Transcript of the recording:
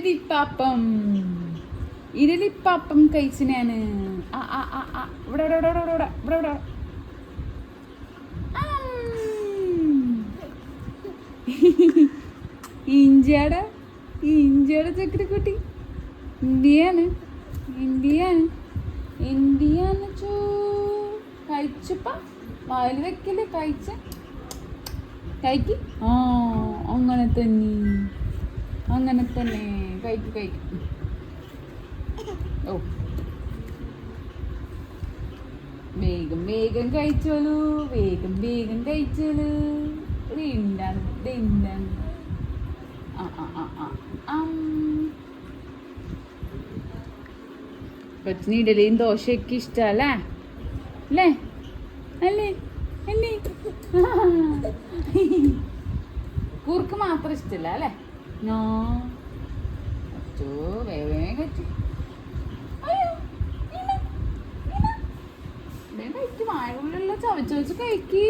ഇരലിപ്പാപ്പം ഇരലിപ്പാപ്പം കഴിച്ചിനാണ്. ആ ആ ആ ആ. ഇവിടെ ഇവിടെ ഇവിടെ ഇവിടെ ഇവിടെ ഇവിടെ. ഇഞ്ചിയുടെ ഇഞ്ചിയുടെ ചക്കരക്കുട്ടി ഇന്ത്യയാണ് ഇന്ത്യയാണ് ഇന്ത്യയാണ് ചോ. കഴിച്ചപ്പ വായിൽ വെക്കല്ലേ കഴിച്ച. കഴിക്ക്? ആ അങ്ങനെ തന്നെ. അങ്ങനെ തന്നെ. കഴിക്കും കഴിക്കും. ഓ. വേഗം വേഗം കഴിച്ചോളൂ. വേഗം വേഗം കഴിച്ചോളൂ. ദിണ്ടാണ് ദിണ്ടാണ് ആ ആ ആ. കൊച്ചിന് ഇഡലിയും ദോശയൊക്കെ ഇഷ്ടല്ലേ? അല്ലേ? അല്ലേ? അല്ലേ? കൂർക്ക് മാത്രം ഇഷ്ടല്ല അല്ലേ? നോ അച്ചോ വേവേ കഴിച്ചു അയ്യോ വായുള്ളിലുള്ള ചവച്ച് വെച്ച് കഴിക്ക്.